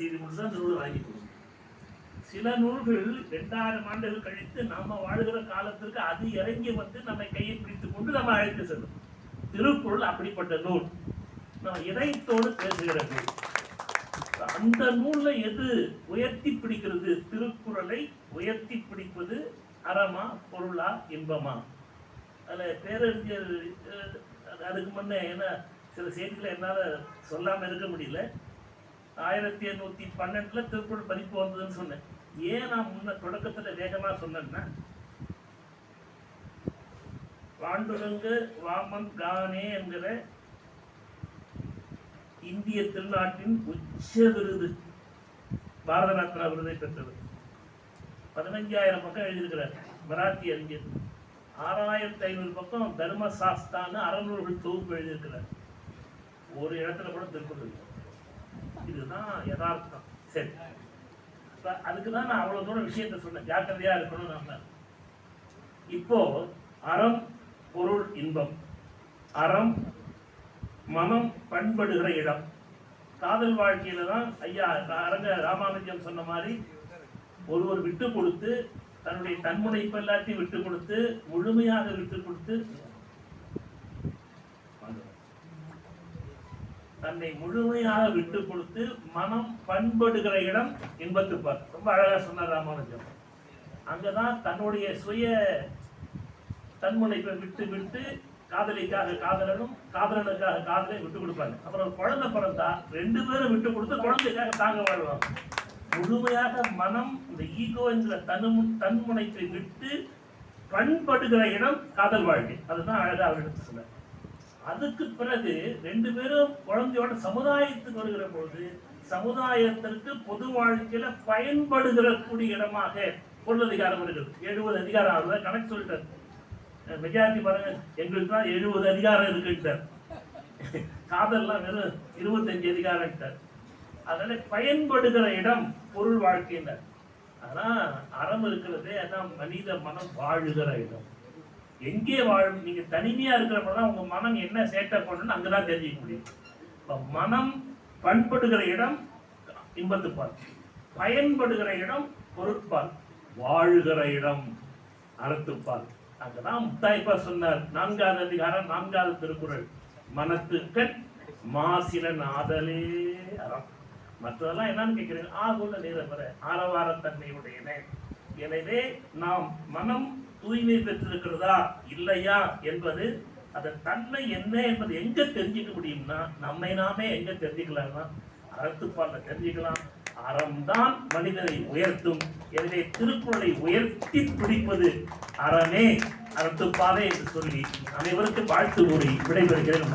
செய்து கொண்டு அந்த நூலை வாங்கி கொடுக்கும் சில நூல்கள் ரெண்டாயிரம் ஆண்டுகள் கழித்து நம்ம வாழ்கிற காலத்திற்கு அது இறங்கி வந்து நம்மை கையை பிடித்து கொண்டு நம்ம அழைத்து செல்லும். திருக்குறள் அப்படிப்பட்ட நூல். நம்ம இதயத்தோடு பேசுகிற நூல் அந்த நூல்ல எது உயர்த்தி பிடிக்கிறது? திருக்குறளை உயர்த்தி பிடிப்பது அறமா பொருளா இன்பமா? அதில் பேரறிஞர் அதுக்கு முன்னே என்ன சில செய்திகளை என்னால் சொல்லாமல் இருக்க முடியல. ஆயிரத்தி எண்ணூத்தி பன்னெண்டுல திருக்குறள் பதிப்பு வந்ததுன்னு சொன்னேன். ஏன் நான் முன்ன தொடக்கத்துல வேகமா சொன்னேன்னா வாண்டுலங்கு வாமன் கானே என்கிற இந்திய திருநாட்டின் உச்ச விருது பாரத ரத்னா விருதை பெற்றது. பதினஞ்சாயிரம் பக்கம் எழுதியிருக்கிறார் மராத்தி அறிஞர். ஆறாயிரத்தி ஐநூறு பக்கம் தர்ம சாஸ்தான்னு அறநூறுகள் தொகுப்பு எழுதியிருக்கிறார். ஒரு இடத்துல கூட திருக்குறள் இல்லை. இதுதான் யதார்த்தம். சரி. இப்போ அதுக்கு தான் நான் அவ்வளவு தூரம் விஷயத்த சொன்னேன். ஜாக்கிரதையாக இருக்கணும் நம்ம இப்போ அறம் பொருள் இன்பம். அறம் மனம் பண்படுகிற இடம். காதல் வாழ்க்கையில தான் ஐயா அரங்க ராமானுஜம் சொன்ன மாதிரி ஒருவர் விட்டு கொடுத்து தன்னுடைய தன்முனைப்பு எல்லாத்தையும் விட்டு கொடுத்து முழுமையாக விட்டு கொடுத்து தன்னை முழுமையாக விட்டு கொடுத்து மனம் பண்படுகிற இடம் இன்பத்துப்பார். ரொம்ப அழகாக சொன்னார் ராமானுஜம் அங்கதான் தன்னுடைய சுய தன்முனைப்பை விட்டு விட்டு காதலிக்காக காதலனும் காதலனுக்காக காதலை விட்டு கொடுப்பாங்க. அப்புறம் குழந்தை பிறந்தா ரெண்டு பேரும் விட்டு கொடுத்து குழந்தைக்காக தாங்க வாழ்வாங்க. முழுமையாக மனம் இந்த ஈகோ என்கிற தனு தன்முனைப்பை விட்டு பண்படுகிற இடம் காதல் வாழ்க்கை. அதுதான் அழகாக அவர் எடுத்து சொன்னார். அதுக்கு பிறகு ரெண்டு பேரும் குழந்தையோட சமுதாயத்துக்கு வருகிற பொழுது சமுதாயத்திற்கு பொது வாழ்க்கையில பயன்படுகிற கூடிய இடமாக பொருளதிகாரம் இருக்குது எழுபது அதிகாரம் ஆகுது. கணக்கு சொல்லிட்டார். மெஜாரிட்டி பாருங்க. எங்களுக்கு தான் எழுபது அதிகாரம் இருக்குன்ட்டார். காதல்லாம் வெறும் இருபத்தஞ்சு அதிகாரம்ட்டார். அதனால பயன்படுகிற இடம் பொருள் வாழ்க்கையினர் ஆனா அறம் இருக்கிறதே அதான் மனித மனம் வாழுகிற இடம். எங்கே வாழும் நீங்க தனிமையா இருக்கிறப்ப தான் உங்க மனம் என்ன சேட்டை பண்ணணும்னு அங்கதான் தெரிஞ்சுக்க முடியும். இப்போ மனம் பண்படுகிற இடம் இன்பத்துப்பால் பயன்படுகிற இடம் பொருட்பால் வாழுகிற இடம் அறத்துப்பால். அங்கதான் முத்தாய்ப்பா சொன்னார் நான்காவது அதிகாரம் நான்காவது திருக்குறள். மனத்துக்கு மாசில நாதலே அறம். மற்றதெல்லாம் என்னன்னு கேட்கிறேன் ஆகுல நீரபர ஆரவாரத்தன்மையுடையன. எனவே நாம் மனம் தூய்மை பெற்றிருக்கிறதா இல்லையா என்பது அதன் தன்மை என்ன என்பது எங்க தெரிஞ்சுக்க முடியும்னா நம்மை நாமே எங்க தெரிஞ்சுக்கலாம்னா அறத்துப்பால தெரிஞ்சுக்கலாம். அறம்தான் மனிதனை உயர்த்தும். எனவே திருக்குறளை உயர்த்தி பிடிப்பது அறமே அறத்துப்பாலே என்று சொல்லி அனைவருக்கும் வாழ்த்து கூறி விடைபெறுகிறேன்.